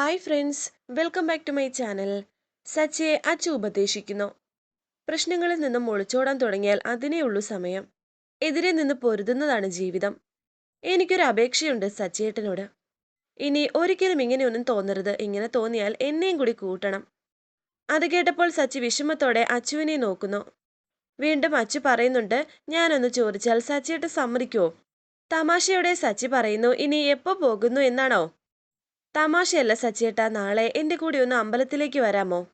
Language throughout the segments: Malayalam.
Hi friends welcome back to my channel. സച്ചയെ Achu ഉപദേശിക്കുന്നു. പ്രശ്നങ്ങളിൽ നിന്നും ഒളിച്ചോടാൻ തുടങ്ങിയാൽ അതിനേ ഉള്ളൂ സമയം. എതിരെ നിന്ന് പൊരുതുന്നതാണ് ജീവിതം. എനിക്കൊരു അപേക്ഷയുണ്ട് സച്ചേട്ടനോട് ഇനി ഒരിക്കലും ഇങ്ങനെയൊന്നും തോന്നരുത്. ഇങ്ങനെ തോന്നിയാൽ എന്നെയും കൂടി കൂട്ടണം. അത് കേട്ടപ്പോൾ സച്ചി വിഷമത്തോടെ അച്ചുവിനെ നോക്കുന്നു. വീണ്ടും അച്ചു പറയുന്നുണ്ട് ഞാനൊന്ന് ചോദിച്ചാൽ സച്ചിയേട്ടൻ സമ്മതിക്കുമോ തമാശയോടെ സച്ചി പറയുന്നു ഇനി എപ്പോ പോകുന്നു എന്നാണോ? തമാശയല്ല സച്ചിയേട്ടാ നാളെ എന്റെ കൂടെ ഒന്ന് അമ്പലത്തിലേക്ക് വരാമോ?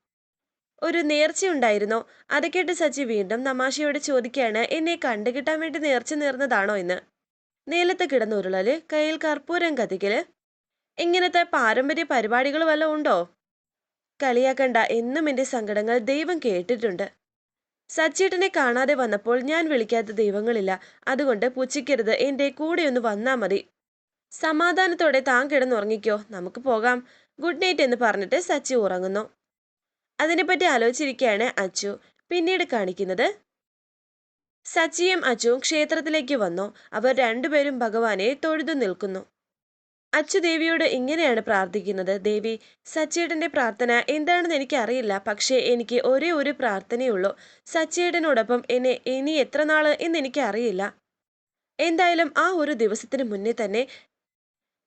ഒരു നേർച്ചയുണ്ടായിരുന്നോ അത് കേട്ട് സച്ചി വീണ്ടും തമാശയോട് ചോദിക്കുകയാണ് എന്നെ കണ്ടുകിട്ടാൻ വേണ്ടി നേർച്ച നേർന്നതാണോ എന്ന് നേലത്ത് കിടന്നുരുളൽ കയ്യിൽ കർപ്പൂരം കത്തിക്കൽ ഇങ്ങനത്തെ പാരമ്പര്യ പരിപാടികൾ വല്ലതും ഉണ്ടോ? കളിയാക്കണ്ട എന്നും എന്റെ സങ്കടങ്ങൾ ദൈവം കേട്ടിട്ടുണ്ട്. സച്ചേട്ടനെ കാണാതെ വന്നപ്പോൾ ഞാൻ വിളിക്കാത്ത ദൈവങ്ങളില്ല. അതുകൊണ്ട് പുച്ഛിക്കരുത് എന്റെ കൂടെ ഒന്ന് വന്നാ മതി. സമാധാനത്തോടെ താൻ കിടന്നുറങ്ങിക്കോ. നമുക്ക് പോകാം. ഗുഡ് നൈറ്റ് എന്ന് പറഞ്ഞിട്ട് സച്ചി ഉറങ്ങുന്നു. അതിനെപ്പറ്റി ആലോചിച്ചിരിക്കുകയാണ് അച്ചു. പിന്നീട് കാണിക്കുന്നത് സച്ചിയും അച്ചുവും ക്ഷേത്രത്തിലേക്ക് വന്നു. അവർ രണ്ടുപേരും ഭഗവാനെ തൊഴുതു നിൽക്കുന്നു. അച്ചു ദേവിയോട് ഇങ്ങനെയാണ് പ്രാർത്ഥിക്കുന്നത്. ദേവി സച്ചേട്ടന്റെ പ്രാർത്ഥന എന്താണെന്ന് എനിക്കറിയില്ല. പക്ഷേ എനിക്ക് ഒരേ ഒരു പ്രാർത്ഥനയുള്ളൂ. സച്ചേട്ടനോടൊപ്പം എന്നെ ഇനി എത്ര നാൾ എന്ന് എനിക്കറിയില്ല. എന്തായാലും ആ ഒരു ദിവസത്തിന് മുന്നേ തന്നെ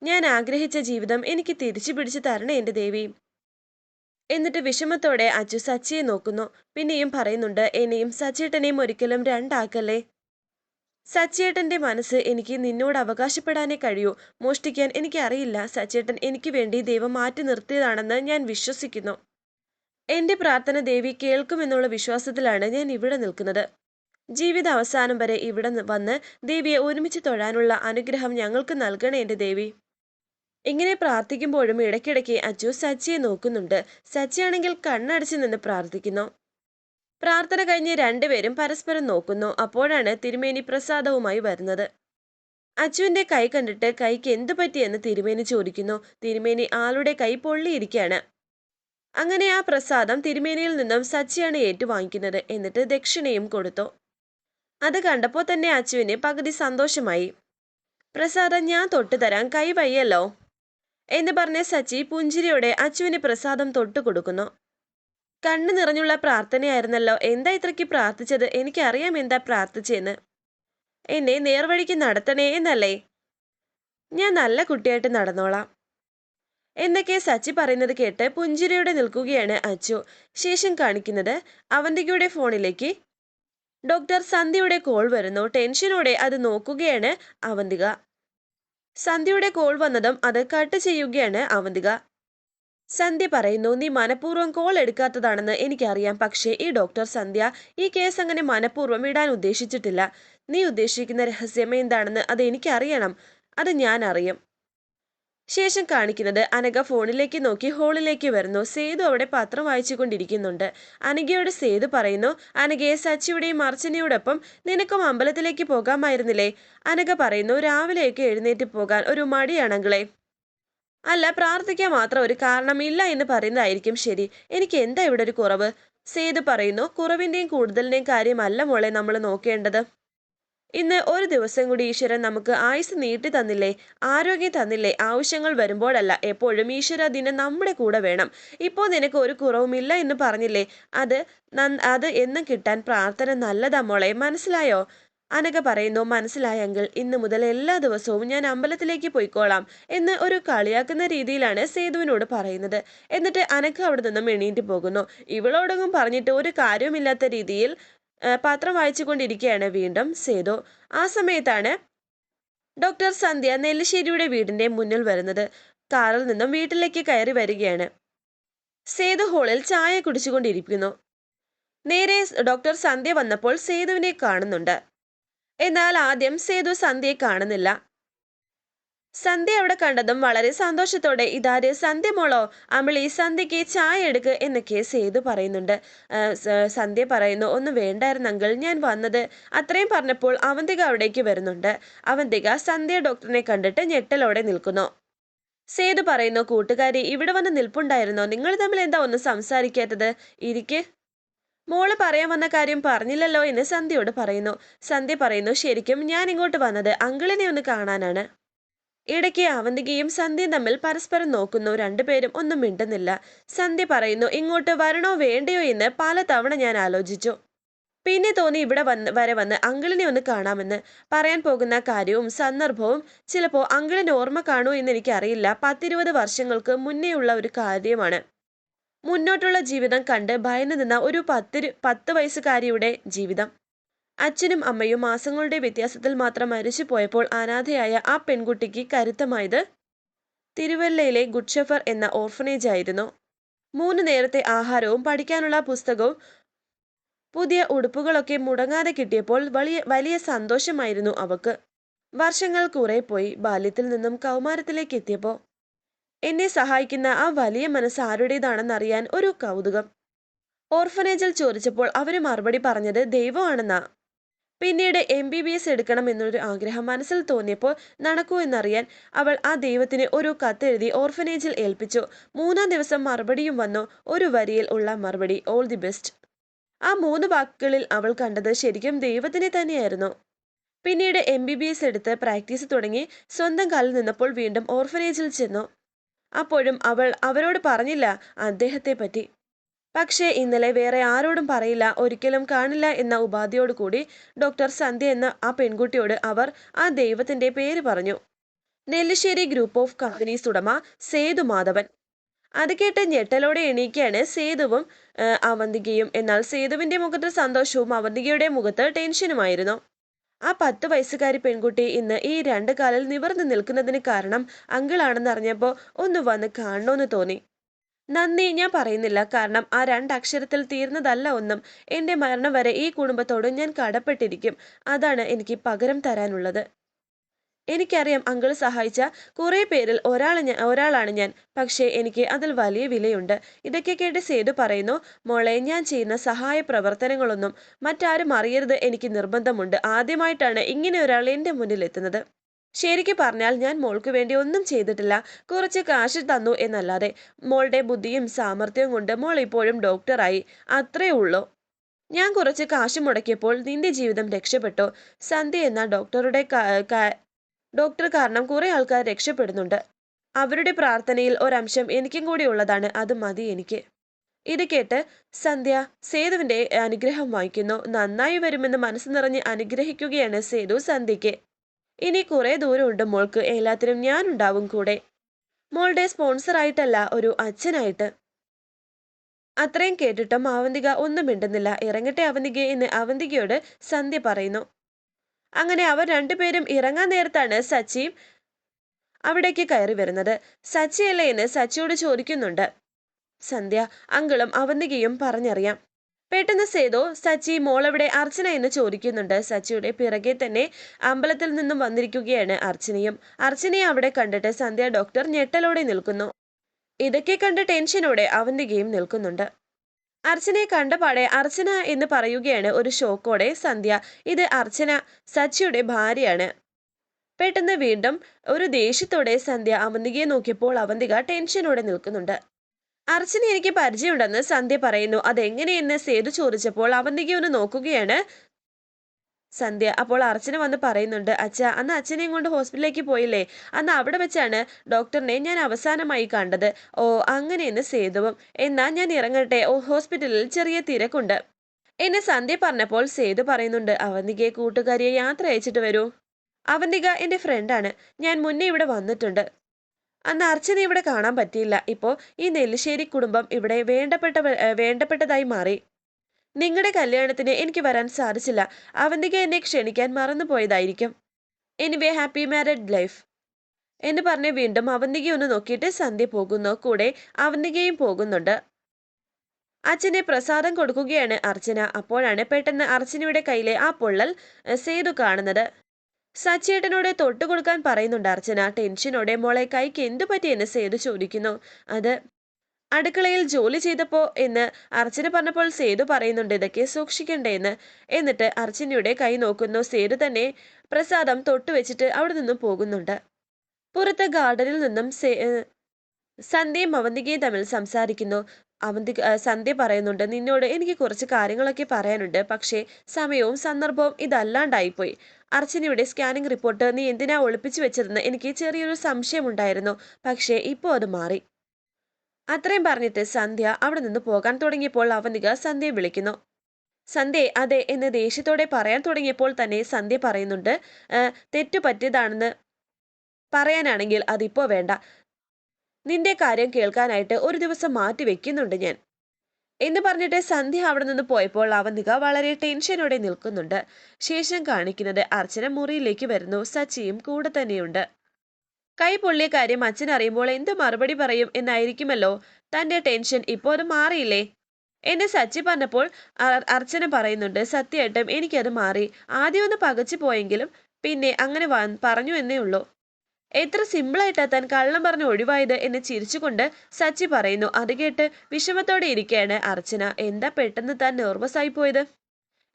ഞാൻ ആഗ്രഹിച്ച ജീവിതം എനിക്ക് തിരിച്ചു പിടിച്ചു തരണേ എന്റെ ദേവി. എന്നിട്ട് വിഷമത്തോടെ അച്ചു സച്ചിയെ നോക്കുന്നു. പിന്നെയും പറയുന്നുണ്ട് എന്നെയും സച്ചേട്ടനെയും ഒരിക്കലും രണ്ടാക്കല്ലേ? സച്ചേട്ടന്റെ മനസ്സ് എനിക്ക് നിന്നോട് അവകാശപ്പെടാനേ കഴിയൂ. മോഷ്ടിക്കാൻ എനിക്കറിയില്ല. സച്ചേട്ടൻ എനിക്ക് വേണ്ടി ദൈവം മാറ്റി നിർത്തിയതാണെന്ന് ഞാൻ വിശ്വസിക്കുന്നു. എന്റെ പ്രാർത്ഥന ദേവി കേൾക്കുമെന്നുള്ള വിശ്വാസത്തിലാണ് ഞാൻ ഇവിടെ നിൽക്കുന്നത്. ജീവിത അവസാനം വരെ ഇവിടെ വന്ന് ദേവിയെ ഒരുമിച്ച് തൊഴാനുള്ള അനുഗ്രഹം ഞങ്ങൾക്ക് നൽകണേ എന്റെ ദേവി. ഇങ്ങനെ പ്രാർത്ഥിക്കുമ്പോഴും ഇടയ്ക്കിടയ്ക്ക് അച്ചു സച്ചിയെ നോക്കുന്നുണ്ട്. സച്ചിയാണെങ്കിൽ കണ്ണടച്ചു നിന്ന് പ്രാർത്ഥിക്കുന്നു. പ്രാർത്ഥന കഴിഞ്ഞ് രണ്ടുപേരും പരസ്പരം നോക്കുന്നു. അപ്പോഴാണ് തിരുമേനി പ്രസാദവുമായി വരുന്നത്. അച്ചുവിന്റെ കൈ കണ്ടിട്ട് കൈക്ക് എന്തു പറ്റിയെന്ന് തിരുമേനി ചോദിക്കുന്നു. തിരുമേനി ആളുടെ കൈ പൊള്ളിയിരിക്കുകയാണ്. അങ്ങനെ ആ പ്രസാദം തിരുമേനിയിൽ നിന്നും സച്ചിയാണ് ഏറ്റുവാങ്ങിക്കുന്നത്. എന്നിട്ട് ദക്ഷിണയും കൊടുത്തു. അത് കണ്ടപ്പോൾ തന്നെ അച്ചുവിന് പകുതി സന്തോഷമായി. പ്രസാദം ഞാൻ തൊട്ടു തരാൻ കൈ വയ്യല്ലോ. എന്ന് പറഞ്ഞ സച്ചി പുഞ്ചിരിയോടെ അച്ചുവിന് പ്രസാദം തൊട്ടു കൊടുക്കുന്നു. കണ്ണു നിറഞ്ഞുള്ള പ്രാർത്ഥനയായിരുന്നല്ലോ എന്താ ഇത്രയ്ക്ക് പ്രാർത്ഥിച്ചത്? എനിക്കറിയാം എന്താ പ്രാർത്ഥിച്ചെന്ന്. എന്നെ നേർവഴിക്ക് നടത്തണേ എന്നല്ലേ? ഞാൻ നല്ല കുട്ടിയായിട്ട് നടന്നോളാം. എന്നൊക്കെ സച്ചി പറയുന്നത് കേട്ട് പുഞ്ചിരിയോടെ നിൽക്കുകയാണ് അച്ചു. ശേഷം കാണിക്കുന്നത് അവന്റെ കൂടെ ഫോണിലേക്ക്. ഡോക്ടർ സന്ധ്യയുടെ കോൾ വരുന്നു. ടെൻഷനോടെ അത് നോക്കുകയാണ് അവന്തിക. സന്ധ്യയുടെ കോൾ വന്നതും അത് കട്ട് ചെയ്യുകയാണ് അവന്തിക. സന്ധ്യ പറയുന്നു നീ മനഃപൂർവം കോൾ എടുക്കാത്തതാണെന്ന് എനിക്കറിയാം. പക്ഷേ ഈ ഡോക്ടർ സന്ധ്യ ഈ കേസ് അങ്ങനെ മനഃപൂർവം ഇടാൻ ഉദ്ദേശിച്ചിട്ടില്ല. നീ ഉദ്ദേശിക്കുന്ന രഹസ്യം എന്താണെന്ന് അത് എനിക്കറിയണം. അത് ഞാൻ അറിയും ശേഷം കാണിക്കുന്നത് അനഘ ഫോണിലേക്ക് നോക്കി ഹോളിലേക്ക് വരുന്നു. സേതു അവിടെ പത്രം വായിച്ചുകൊണ്ടിരിക്കുന്നുണ്ട്. അനഘയോട് സേതു പറയുന്നു അനഘയെ സച്ചിയുടെയും അർച്ചനയോടൊപ്പം നിനക്കും അമ്പലത്തിലേക്ക് പോകാമായിരുന്നില്ലേ? അനഘ പറയുന്നു രാവിലെയൊക്കെ എഴുന്നേറ്റ് പോകാൻ ഒരു മടിയാണെങ്കിലേ അല്ല പ്രാർത്ഥിക്കാൻ മാത്രം ഒരു കാരണമില്ല എന്ന് പറയുന്നതായിരിക്കും ശരി. എനിക്ക് എന്താ ഇവിടെ ഒരു കുറവ്? സേതു പറയുന്നു കുറവിന്റെയും കൂടുതലിന്റെയും കാര്യമല്ല മോളെ നമ്മൾ നോക്കേണ്ടത്. ഇന്ന് ഒരു ദിവസം കൂടി ഈശ്വരൻ നമുക്ക് ആയുസ് നീട്ടി തന്നില്ലേ? ആരോഗ്യം തന്നില്ലേ? ആവശ്യങ്ങൾ വരുമ്പോഴല്ല എപ്പോഴും ഈശ്വര ദിനം നമ്മുടെ കൂടെ വേണം. ഇപ്പോൾ നിനക്ക് ഒരു കുറവുമില്ല എന്ന് പറഞ്ഞില്ലേ? അത് അത് എന്നും കിട്ടാൻ പ്രാർത്ഥന നല്ലതാ മോളെ. മനസ്സിലായോ? അനക പറയുന്നു മനസ്സിലായെങ്കിൽ ഇന്നു മുതൽ എല്ലാ ദിവസവും ഞാൻ അമ്പലത്തിലേക്ക് പോയിക്കോളാം എന്ന് ഒരു കളിയാക്കുന്ന രീതിയിലാണ് സേതുവിനോട് പറയുന്നത്. എന്നിട്ട് അനക്ക് അവിടെ നിന്നും എണീറ്റ് പോകുന്നു. ഇവളോടൊന്നും പറഞ്ഞിട്ട് ഒരു കാര്യവുമില്ലാത്ത രീതിയിൽ പത്രം വായിച്ചുകൊണ്ടിരിക്കുകയാണ് വീണ്ടും സേതു. ആ സമയത്താണ് ഡോക്ടർ സന്ധ്യ നെല്ലിശ്ശേരിയുടെ വീടിന്റെ മുന്നിൽ വരുന്നത്. കാറിൽ നിന്നും വീട്ടിലേക്ക് കയറി വരികയാണ്. സേതു ഹോളിൽ ചായ കുടിച്ചുകൊണ്ടിരിക്കുന്നു. നേരെ ഡോക്ടർ സന്ധ്യ വന്നപ്പോൾ സേതുവിനെ കാണുന്നുണ്ട്. എന്നാൽ ആദ്യം സേതു സന്ധ്യയെ കാണുന്നില്ല. സന്ധ്യ അവിടെ കണ്ടതും വളരെ സന്തോഷത്തോടെ ഇതാര്? സന്ധ്യ മോളോ? അമിളി സന്ധ്യയ്ക്ക് ചായ എടുക്ക് എന്നൊക്കെ സേതു പറയുന്നുണ്ട്. സന്ധ്യ പറയുന്നു ഒന്നും വേണ്ടായിരുന്നെങ്കിൽ ഞാൻ വന്നത് അത്രയും പറഞ്ഞപ്പോൾ അവന്തിക അവിടേക്ക് വരുന്നുണ്ട്. അവന്തിക സന്ധ്യ ഡോക്ടറിനെ കണ്ടിട്ട് ഞെട്ടലോടെ നിൽക്കുന്നു. സേതു പറയുന്നു കൂട്ടുകാരി ഇവിടെ വന്ന് നിൽപ്പുണ്ടായിരുന്നോ? നിങ്ങൾ തമ്മിൽ എന്താ ഒന്നും സംസാരിക്കാത്തത്? ഇരിക്ക്. മോൾ പറയാൻ വന്ന കാര്യം പറഞ്ഞില്ലല്ലോ എന്ന് സന്ധ്യയോട് പറയുന്നു. സന്ധ്യ പറയുന്നു ശരിക്കും ഞാൻ ഇങ്ങോട്ട് വന്നത് അങ്കിളിനെ ഒന്ന് കാണാനാണ്. ഇടയ്ക്ക് അവന്തികയും സന്ധ്യയും തമ്മിൽ പരസ്പരം നോക്കുന്നു. രണ്ടുപേരും ഒന്നും മിണ്ടുന്നില്ല. സന്ധ്യ പറയുന്നു ഇങ്ങോട്ട് വരണോ വേണ്ടയോ എന്ന് പല തവണ ഞാൻ ആലോചിച്ചു. പിന്നെ തോന്നി ഇവിടെ വന്ന് വരെ വന്ന് അങ്കിളിനെ ഒന്ന് കാണാമെന്ന്. പറയാൻ പോകുന്ന കാര്യവും സന്ദർഭവും ചിലപ്പോൾ അങ്കിളിന് ഓർമ്മ കാണൂ എന്ന് എനിക്കറിയില്ല. പത്തിരുപത് വർഷങ്ങൾക്ക് മുന്നേയുള്ള ഒരു കാര്യമാണ്. മുന്നോട്ടുള്ള ജീവിതം കണ്ട് ഭയന്നു നിന്ന ഒരു പത്തിരു പത്ത് വയസ്സുകാരിയുടെ ജീവിതം. അച്ഛനും അമ്മയും മാസങ്ങളുടെ വ്യത്യാസത്തിൽ മാത്രം മരിച്ചു പോയപ്പോൾ അനാഥയായ ആ പെൺകുട്ടിക്ക് കരുത്തമായത് തിരുവല്ലയിലെ ഗുഡ്ഷെഫർ എന്ന ഓർഫനേജ് ആയിരുന്നു മൂന്ന് നേരത്തെ ആഹാരവും പഠിക്കാനുള്ള പുസ്തകവും പുതിയ ഉടുപ്പുകളൊക്കെ മുടങ്ങാതെ കിട്ടിയപ്പോൾ വലിയ വലിയ സന്തോഷമായിരുന്നു അവക്ക്. വർഷങ്ങൾ കുറെ പോയി ബാല്യത്തിൽ നിന്നും കൗമാരത്തിലേക്ക് എത്തിയപ്പോൾ എന്നെ സഹായിക്കുന്ന ആ വലിയ മനസ്സ് ആരുടേതാണെന്നറിയാൻ ഒരു കൗതുകം. ഓർഫനേജിൽ ചോദിച്ചപ്പോൾ അവർ മറുപടി പറഞ്ഞത് ദൈവമാണെന്നാ. പിന്നീട് എം ബി ബി എസ് എടുക്കണം എന്നൊരു ആഗ്രഹം മനസ്സിൽ തോന്നിയപ്പോൾ നടക്കൂ എന്നറിയാൻ അവൾ ആ ദൈവത്തിന് ഒരു കത്തെഴുതി ഓർഫനേജിൽ ഏൽപ്പിച്ചു. മൂന്നാം ദിവസം മറുപടിയും വന്നു. ഒരു വരിയിൽ ഉള്ള മറുപടി ഓൾ ദി ബെസ്റ്റ് ആ മൂന്ന് വാക്കുകളിൽ അവൾ കണ്ടത് ശരിക്കും ദൈവത്തിനെ തന്നെയായിരുന്നു. പിന്നീട് എം ബി ബി എസ് എടുത്ത് പ്രാക്ടീസ് തുടങ്ങി സ്വന്തം കാലിൽ നിന്നപ്പോൾ വീണ്ടും ഓർഫനേജിൽ ചെന്നു. അപ്പോഴും അവൾ അവരോട് പറഞ്ഞില്ല അദ്ദേഹത്തെ പറ്റി പക്ഷേ ഇന്നലെ വേറെ ആരോടും പറയില്ല ഒരിക്കലും കാണില്ല എന്ന ഉപാധിയോടുകൂടി ഡോക്ടർ സന്ധ്യ എന്ന ആ പെൺകുട്ടിയോട് അവർ ആ ദൈവത്തിന്റെ പേര് പറഞ്ഞു. നെല്ലിശ്ശേരി ഗ്രൂപ്പ് ഓഫ് കമ്പനീസ് ഉടമ സേതു മാധവൻ. അത് കേട്ട് ഞെട്ടലോടെ എണീക്കുകയാണ് സേതുവും അവന്തികയും. എന്നാൽ സേതുവിന്റെ മുഖത്ത് സന്തോഷവും അവന്തികയുടെ മുഖത്ത് ടെൻഷനുമായിരുന്നു. ആ പത്ത് വയസ്സുകാരി പെൺകുട്ടി ഇന്ന് ഈ രണ്ട് കാലിൽ നിവർന്നു നിൽക്കുന്നതിന് കാരണം അങ്കിളാണെന്ന് അറിഞ്ഞപ്പോൾ ഒന്ന് വന്ന് കാണണമെന്ന് തോന്നി. നന്ദി ഞാൻ പറയുന്നില്ല. കാരണം ആ രണ്ടക്ഷരത്തിൽ തീർന്നതല്ല ഒന്നും. എന്റെ മരണം വരെ ഈ കുടുംബത്തോട് ഞാൻ കടപ്പെട്ടിരിക്കും. അതാണ് എനിക്ക് പകരം തരാനുള്ളത്. എനിക്കറിയാം അങ്കിൾ സഹായിച്ച കുറേ പേരിൽ ഒരാൾ ഞാൻ ഒരാളാണ് ഞാൻ. പക്ഷേ എനിക്ക് അതിൽ വലിയ വിലയുണ്ട്. ഇതൊക്കെ കേട്ട് സേതു പറയുന്നു മോളെ ഞാൻ ചെയ്യുന്ന സഹായ പ്രവർത്തനങ്ങളൊന്നും മറ്റാരും അറിയരുത്. എനിക്ക് നിർബന്ധമുണ്ട്. ആദ്യമായിട്ടാണ് ഇങ്ങനെ ഒരാൾ എന്റെ മുന്നിൽ എത്തുന്നത് ശരിക്കു പറഞ്ഞാൽ ഞാൻ മോൾക്ക് വേണ്ടി ഒന്നും ചെയ്തിട്ടില്ല. കുറച്ച് കാശ് തന്നു എന്നല്ലാതെ മോളുടെ ബുദ്ധിയും സാമർഥ്യവും കൊണ്ട് മോൾ ഇപ്പോഴും ഡോക്ടറായി അത്രേ ഉള്ളൂ. ഞാൻ കുറച്ച് കാശ് മുടക്കിയപ്പോൾ നിന്റെ ജീവിതം രക്ഷപ്പെട്ടു. സന്ധ്യ എന്ന ഡോക്ടറുടെ ഡോക്ടർ കാരണം കുറെ ആൾക്കാർ രക്ഷപ്പെടുന്നുണ്ട്. അവരുടെ പ്രാർത്ഥനയിൽ ഒരംശം എനിക്കും കൂടി ഉള്ളതാണ്. അത് മതി എനിക്ക്. ഇത് കേട്ട് സന്ധ്യ സേതുവിന്റെ അനുഗ്രഹം വാങ്ങിക്കുന്നു. നന്നായി വരുമെന്ന് മനസ്സ് നിറഞ്ഞ് അനുഗ്രഹിക്കുകയാണ് സേതു സന്ധ്യയ്ക്ക്. ഇനി കുറെ ദൂരമുണ്ട് മോൾക്ക്. എല്ലാത്തിനും ഞാനുണ്ടാവും കൂടെ. മോളുടെ സ്പോൺസറായിട്ടല്ല ഒരു അച്ഛനായിട്ട്. അത്രയും കേട്ടിട്ടും അവന്തിക ഒന്നും മിണ്ടുന്നില്ല. ഇറങ്ങട്ടെ അവന്തിക എന്ന് അവന്തികയോട് സന്ധ്യ പറയുന്നു. അങ്ങനെ അവർ രണ്ടുപേരും ഇറങ്ങാൻ നേരത്താണ് സച്ചിയും അവിടേക്ക് കയറി വരുന്നത്. സച്ചിയല്ലേ എന്ന് സച്ചിയോട് ചോദിക്കുന്നുണ്ട്. സന്ധ്യ അങ്കിളും അവന്തികയും പറഞ്ഞറിയാം. പെട്ടെന്ന് സേതോ സച്ചി മോളെവിടെ? അർച്ചന എന്ന് ചോദിക്കുന്നുണ്ട്. സച്ചിയുടെ പിറകെ തന്നെ അമ്പലത്തിൽ നിന്നും വന്നിരിക്കുകയാണ് അർച്ചനയും. അർച്ചനയെ അവിടെ കണ്ടിട്ട് സന്ധ്യ ഡോക്ടർ ഞെട്ടലോടെ നിൽക്കുന്നു. ഇതൊക്കെ കണ്ട് ടെൻഷനോടെ അവന്തികയും നിൽക്കുന്നുണ്ട്. അർച്ചനയെ കണ്ടപാടെ അർച്ചന എന്ന് പറയുകയാണ് ഒരു ഷോക്കോടെ സന്ധ്യ. ഇത് അർച്ചന സച്ചിയുടെ ഭാര്യയാണ്. പെട്ടെന്ന് വീണ്ടും ഒരു ദേഷ്യത്തോടെ സന്ധ്യ അവന്തികയെ നോക്കിയപ്പോൾ അവന്തിക ടെൻഷനോടെ നിൽക്കുന്നുണ്ട്. അർച്ചന എനിക്ക് പരിചയമുണ്ടെന്ന് സന്ധ്യ പറയുന്നു. അതെങ്ങനെയെന്ന് സേതു ചോദിച്ചപ്പോൾ അവന്തിക ഒന്ന് നോക്കുകയാണ്. സന്ധ്യ അപ്പോൾ അർച്ചന വന്ന് പറയുന്നുണ്ട് അച്ഛ അന്ന് അച്ഛനെയും കൊണ്ട് ഹോസ്പിറ്റലിലേക്ക് പോയില്ലേ? അന്ന് അവിടെ വെച്ചാണ് ഡോക്ടറിനെ ഞാൻ അവസാനമായി കണ്ടത്. ഓ അങ്ങനെയെന്ന് സേതുവും എന്നാ ഞാൻ ഇറങ്ങട്ടെ. ഓ ഹോസ്പിറ്റലിൽ ചെറിയ തിരക്കുണ്ട്. എന്നെ സന്ധ്യ പറഞ്ഞപ്പോൾ സേതു പറയുന്നുണ്ട് അവന്തികയെ കൂട്ടുകാരിയെ യാത്ര അയച്ചിട്ട് വരൂ. അവന്തിക എന്റെ ഫ്രണ്ടാണ് ഞാൻ മുന്നേ ഇവിടെ വന്നിട്ടുണ്ട്. അന്ന് അർച്ചന ഇവിടെ കാണാൻ പറ്റിയില്ല. ഇപ്പോൾ ഈ നെല്ലിശ്ശേരി കുടുംബം ഇവിടെ വേണ്ടപ്പെട്ട വേണ്ടപ്പെട്ടതായി മാറി. നിങ്ങളുടെ കല്യാണത്തിന് എനിക്ക് വരാൻ സാധിച്ചില്ല. അവന്തിക എന്നെ ക്ഷണിക്കാൻ മറന്നുപോയതായിരിക്കും എനിവേ ഹാപ്പി മാരിഡ് ലൈഫ് എന്ന് പറഞ്ഞ് വീണ്ടും അവന്തിക ഒന്ന് നോക്കിയിട്ട് സന്ധ്യ പോകുന്നു. കൂടെ അവന്തികയും പോകുന്നുണ്ട്. അച്ഛനെ പ്രസാദം കൊടുക്കുകയാണ് അർച്ചന. അപ്പോഴാണ് പെട്ടെന്ന് അർച്ചനയുടെ കയ്യിലെ ആ പൊള്ളൽ സേതു കാണുന്നത്. സച്ചേട്ടനോട് തൊട്ടു കൊടുക്കാൻ പറയുന്നുണ്ട് അർച്ചന. ടെൻഷനോടെ മോളെ കൈക്ക് എന്തു പറ്റിയെന്ന് സേതു ചോദിക്കുന്നു. അത് അടുക്കളയിൽ ജോലി ചെയ്തപ്പോ എന്ന് അർച്ചന പറഞ്ഞപ്പോൾ സേതു പറയുന്നുണ്ട് ഇതൊക്കെ സൂക്ഷിക്കണ്ടേന്ന് എന്നിട്ട് അർച്ചനയുടെ കൈ നോക്കുന്നു. സേതു തന്നെ പ്രസാദം തൊട്ടു വെച്ചിട്ട് അവിടെ നിന്നും പോകുന്നുണ്ട്. പുറത്ത് ഗാർഡനിൽ നിന്നും സന്ധ്യയും അവന്തികയും തമ്മിൽ സംസാരിക്കുന്നു. അവന്തി സന്ധ്യ പറയുന്നുണ്ട് നിന്നോട് എനിക്ക് കുറച്ച് കാര്യങ്ങളൊക്കെ പറയാനുണ്ട്. പക്ഷേ സമയവും സന്ദർഭവും ഇതല്ലാണ്ടായിപ്പോയി. അർച്ചനയുടെ സ്കാനിംഗ് റിപ്പോർട്ട് നീ എന്തിനാ ഒളിപ്പിച്ചു വെച്ചതെന്ന് എനിക്ക് ചെറിയൊരു സംശയമുണ്ടായിരുന്നു പക്ഷേ ഇപ്പോൾ അത് മാറി. അത്രയും പറഞ്ഞിട്ട് സന്ധ്യ അവിടെ നിന്ന് പോകാൻ തുടങ്ങിയപ്പോൾ അവനിക സന്ധ്യയെ വിളിക്കുന്നു. സന്ധ്യ അതെ എന്ന് ദേഷ്യത്തോടെ പറയാൻ തുടങ്ങിയപ്പോൾ തന്നെ സന്ധ്യ പറയുന്നുണ്ട് "ആ, തെറ്റു പറ്റിയതാണെന്ന് പറയാനാണെങ്കിൽ അതിപ്പോ വേണ്ട. നിന്റെ കാര്യം കേൾക്കാനായിട്ട് ഒരു ദിവസം മാറ്റി വെക്കുന്നുണ്ട് ഞാൻ. എന്ന് പറഞ്ഞിട്ട് സന്ധ്യ അവിടെ നിന്ന് പോയപ്പോൾ അവന്തിക വളരെ ടെൻഷനോടെ നിൽക്കുന്നുണ്ട്. ശേഷം കാണിക്കുന്നത് അർച്ചന മുറിയിലേക്ക് വരുന്നു. സച്ചിയും കൂടെ തന്നെയുണ്ട്. കൈ പൊള്ളിയ കാര്യം അച്ഛൻ അറിയുമ്പോൾ എന്ത് മറുപടി പറയും എന്നായിരിക്കുമല്ലോ. തന്റെ ടെൻഷൻ ഇപ്പോൾ അത് മാറിയില്ലേ? എന്നെ സച്ചി പറഞ്ഞപ്പോൾ അർച്ചന പറയുന്നുണ്ട് സത്യമായിട്ടും എനിക്കത് മാറി. ആദ്യം ഒന്ന് പകച്ചു പോയെങ്കിലും പിന്നെ അങ്ങനെ പറഞ്ഞു എന്നേ ഉള്ളൂ. എത്ര സിമ്പിളായിട്ടാ താൻ കള്ളം പറഞ്ഞ് ഒഴിവായത് എന്ന് ചിരിച്ചുകൊണ്ട് സച്ചി പറയുന്നു. അത് കേട്ട് വിഷമത്തോടെ ഇരിക്കുകയാണ് അർച്ചന. എന്താ പെട്ടെന്ന് താൻ നെർവസ് ആയി പോയത്?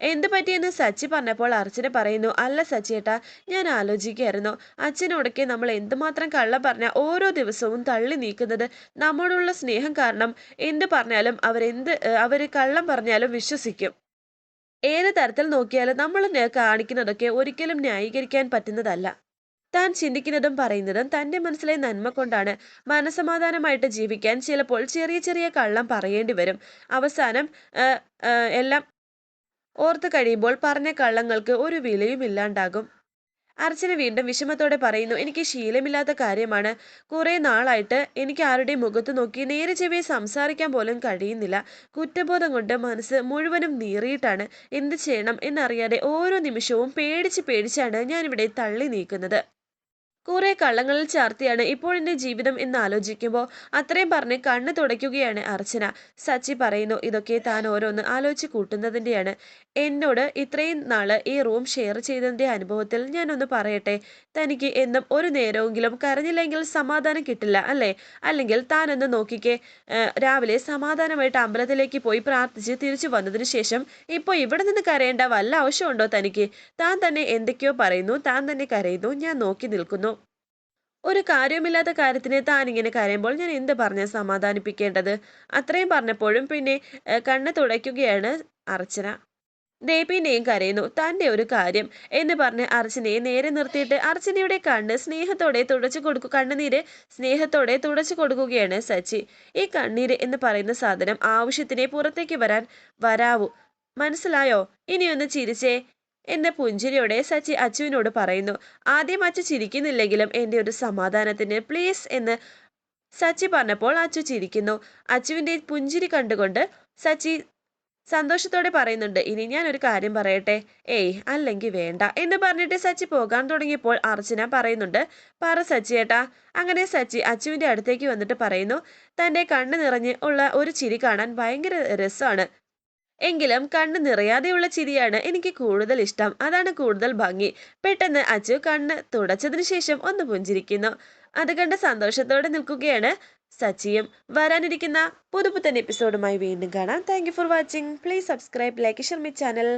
എന്ത് പറ്റിയെന്ന് സച്ചി പറഞ്ഞപ്പോൾ അർച്ചന പറയുന്നു അല്ല സച്ചിയേട്ടാ ഞാൻ ആലോചിക്കുകയായിരുന്നു. അച്ഛനോടൊക്കെ നമ്മൾ എന്തുമാത്രം കള്ളം പറഞ്ഞ ഓരോ ദിവസവും തള്ളി നീക്കുന്നത് നമ്മോടുള്ള സ്നേഹം കാരണം എന്ത് പറഞ്ഞാലും അവരെന്ത് അവർ കള്ളം പറഞ്ഞാലും വിശ്വസിക്കും. ഏത് തരത്തിൽ നോക്കിയാലും നമ്മൾ കാണിക്കുന്നതൊക്കെ ഒരിക്കലും ന്യായീകരിക്കാൻ പറ്റുന്നതല്ല. താൻ ചിന്തിക്കുന്നതും പറയുന്നതും തന്റെ മനസ്സിലെ നന്മ കൊണ്ടാണ് മനസമാധാനമായിട്ട് ജീവിക്കാൻ ചിലപ്പോൾ ചെറിയ ചെറിയ കള്ളം പറയേണ്ടി വരും. അവസാനം എല്ലാം ഓർത്ത് കഴിയുമ്പോൾ പറഞ്ഞ കള്ളങ്ങൾക്ക് ഒരു വിലയും ഇല്ലാണ്ടാകും. അർച്ചന വീണ്ടും വിഷമത്തോടെ പറയുന്നു എനിക്ക് ശീലമില്ലാത്ത കാര്യമാണ്. കുറെ നാളായിട്ട് എനിക്ക് ആരുടെയും മുഖത്ത് നോക്കി നേരെ ചെവിയെ സംസാരിക്കാൻ പോലും കഴിയുന്നില്ല. കുറ്റബോധം കൊണ്ട് മനസ്സ് മുഴുവനും നീറിയിട്ടാണ്. എന്ത് ചെയ്യണം എന്നറിയാതെ ഓരോ നിമിഷവും പേടിച്ച് പേടിച്ചാണ് ഞാനിവിടെ തള്ളി നീക്കുന്നത്. കുറെ കള്ളങ്ങളിൽ ചാർത്തിയാണ് ഇപ്പോൾ എന്റെ ജീവിതം എന്ന് ആലോചിക്കുമ്പോൾ അത്രയും പറഞ്ഞ് കണ്ണ് തുടയ്ക്കുകയാണ് അർച്ചന. സച്ചി പറയുന്നു ഇതൊക്കെ താൻ ഓരോന്ന് ആലോചിച്ച് കൂട്ടുന്നതിന്റെയാണ്. എന്നോട് ഇത്രയും നാൾ ഈ റൂം ഷെയർ ചെയ്തതിന്റെ അനുഭവത്തിൽ ഞാനൊന്ന് പറയട്ടെ? തനിക്ക് എന്നും ഒരു നേരമെങ്കിലും കരഞ്ഞില്ലെങ്കിൽ സമാധാനം കിട്ടില്ല അല്ലേ? അല്ലെങ്കിൽ താനൊന്ന് നോക്കിക്കേ. രാവിലെ സമാധാനമായിട്ട് അമ്പലത്തിലേക്ക് പോയി പ്രാർത്ഥിച്ച് തിരിച്ചു വന്നതിന് ശേഷം ഇപ്പോൾ ഇവിടെ നിന്ന് കരയേണ്ട വല്ല ആവശ്യമുണ്ടോ തനിക്ക്? താൻ തന്നെ എന്തൊക്കെയോ പറയുന്നു താൻ തന്നെ കരയുന്നു ഞാൻ നോക്കി നിൽക്കുന്നു. ഒരു കാര്യവുമില്ലാത്ത കാര്യത്തിന് താൻ ഇങ്ങനെ കരയുമ്പോൾ ഞാൻ എന്ത് പറഞ്ഞ് സമാധാനിപ്പിക്കേണ്ടത്? അത്രയും പറഞ്ഞപ്പോഴും പിന്നെ കണ്ണ് തുടയ്ക്കുകയാണ് അർച്ചന. ദേ പിന്നെയും കരയുന്നു തന്റെ ഒരു കാര്യം എന്ന് പറഞ്ഞ് അർച്ചനയെ നേരെ നിർത്തിയിട്ട് അർച്ചനയുടെ കണ്ണ് സ്നേഹത്തോടെ തുടച്ചു കൊടുക്കു കണ്ണുനീര് സ്നേഹത്തോടെ തുടച്ചു കൊടുക്കുകയാണ് സച്ചി. ഈ കണ്ണീര് എന്ന് പറയുന്ന സാധനം ആവശ്യത്തിനെ പുറത്തേക്ക് വരാൻ വരാവൂ. മനസ്സിലായോ? ഇനിയൊന്ന് ചിരിച്ചേ. എന്ന പുഞ്ചിരിയോടെ സച്ചി അച്ചുവിനോട് പറയുന്നു ആദ്യം അച്ചു ചിരിക്കുന്നില്ലെങ്കിലും എന്റെ ഒരു സമാധാനത്തിന് പ്ലീസ് എന്ന് സച്ചി പറഞ്ഞപ്പോൾ അച്ചു ചിരിക്കുന്നു. അച്ചുവിന്റെ പുഞ്ചിരി കണ്ടുകൊണ്ട് സച്ചി സന്തോഷത്തോടെ പറയുന്നുണ്ട് ഇനി ഞാൻ ഒരു കാര്യം പറയട്ടെ? ഏയ് അല്ലെങ്കിൽ വേണ്ട എന്ന് പറഞ്ഞിട്ട് സച്ചി പോകാൻ തുടങ്ങിയപ്പോൾ അർച്ചന പറയുന്നുണ്ട് പറ സച്ചി ഏട്ടാ അങ്ങനെ സച്ചി അച്ചുവിന്റെ അടുത്തേക്ക് വന്നിട്ട് പറയുന്നു തന്റെ കണ്ണ് നിറഞ്ഞ് ഉള്ള ഒരു ചിരി കാണാൻ ഭയങ്കര രസമാണ്. എങ്കിലും കണ്ണ് നിറയാതെയുള്ള ചിരിയാണ് എനിക്ക് കൂടുതൽ ഇഷ്ടം. അതാണ് കൂടുതൽ ഭംഗി. പെട്ടെന്ന് അച്ചു കണ്ണ് തുടച്ചതിന് ശേഷം ഒന്ന് പുഞ്ചിരിക്കുന്നു. അത് കണ്ട് സന്തോഷത്തോടെ നിൽക്കുകയാണ് സച്ചിയും. വരാനിരിക്കുന്ന പുതുപുത്തൻ എപ്പിസോഡുമായി വീണ്ടും കാണാം. Thank for watching please subscribe like share my channel